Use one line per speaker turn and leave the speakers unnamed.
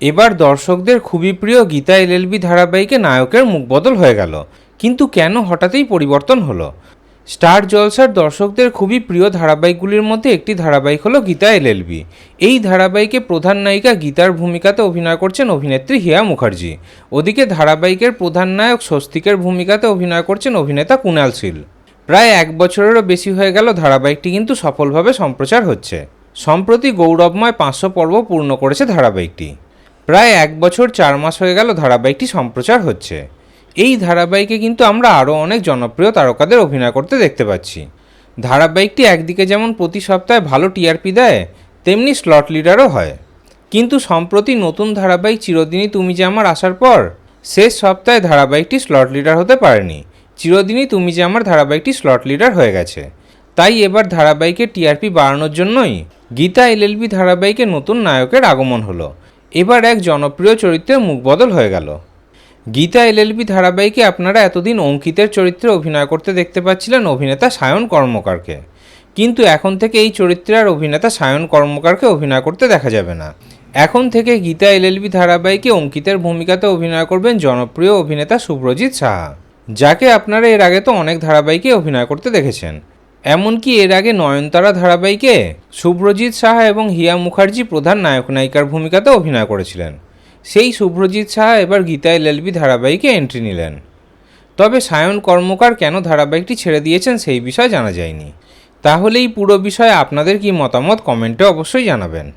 এবার দর্শকদের খুবই প্রিয় গীতা এলএলবি ধারাবাহিকে নায়কের মুখবদল হয়ে গেল। কিন্তু কেন হঠাৎই পরিবর্তন হলো? স্টার জলসার দর্শকদের খুবই প্রিয় ধারাবাহিকগুলির মধ্যে একটি ধারাবাহিক হলো গীতা এলএলবি এই ধারাবাহিকে প্রধান নায়িকা গীতার ভূমিকাতে অভিনয় করছেন অভিনেত্রী হিয়া মুখার্জি। ওদিকে ধারাবাহিকের প্রধান নায়ক স্বস্তিকের ভূমিকাতে অভিনয় করছেন অভিনেতা কুণাল শীল। প্রায় এক বছরেরও বেশি হয়ে গেল ধারাবাহিকটি কিন্তু সফলভাবে সম্প্রচার হচ্ছে। সম্প্রতি গৌরবময় পাঁচশো পর্ব পূর্ণ করেছে ধারাবাহিকটি। প্রায় এক বছর চার মাস হয়ে গেল ধারাবাহিকটি সম্প্রচার হচ্ছে। এই ধারাবাহিকে কিন্তু আমরা আরও অনেক জনপ্রিয় তারকাদের অভিনয় করতে দেখতে পাচ্ছি। ধারাবাহিকটি একদিকে যেমন প্রতি সপ্তাহে ভালো টিআরপি দেয়, তেমনি স্লট লিডারও হয়। কিন্তু সম্প্রতি নতুন ধারাবাহিক চিরদিনই তুমি যে আমার আসার পর, শেষ সপ্তাহে ধারাবাহিকটি স্লট লিডার হতে পারেনি। চিরদিনই তুমি যে আমার ধারাবাহিকটি স্লট লিডার হয়ে গেছে। তাই এবার ধারাবাহিকের টিআরপি বাড়ানোর জন্যই গীতা এলএলবি ধারাবাহিকে নতুন নায়কের আগমন হলো। এবার এক জনপ্রিয় চরিত্রের মুখবদল হয়ে গেল। গীতা এলএলবি ধারাবাহিকে আপনারা এতদিন অঙ্কিতের চরিত্রে অভিনয় করতে দেখতে পাচ্ছিলেন অভিনেতা সায়ন কর্মকারকে। কিন্তু এখন থেকে এই চরিত্রে আর অভিনেতা সায়ন কর্মকারকে অভিনয় করতে দেখা যাবে না। এখন থেকে গীতা এলএলবি ধারাবাহিকে অঙ্কিতের ভূমিকাতে অভিনয় করবেন জনপ্রিয় অভিনেতা শুভ্রজিৎ সাহা, যাকে আপনারা এর আগে তো অনেক ধারাবাহিকে অভিনয় করতে দেখেছেন। এমনকি এর আগে নয়নতারা ধারাবাহিকে শুভ্রজিৎ সাহা এবং হিয়া মুখার্জি প্রধান নায়ক নায়িকার ভূমিকাতে অভিনয় করেছিলেন। সেই শুভ্রজিৎ সাহা এবার গীতা এলএলবি ধারাবাহিকে এন্ট্রি নিলেন। তবে সায়ন কর্মকার কেন ধারাবাহিকটি ছেড়ে দিয়েছেন সেই বিষয়ে জানা যায়নি। তাহলে এই পুরো বিষয়ে আপনাদের কি মতামত কমেন্টে অবশ্যই জানাবেন।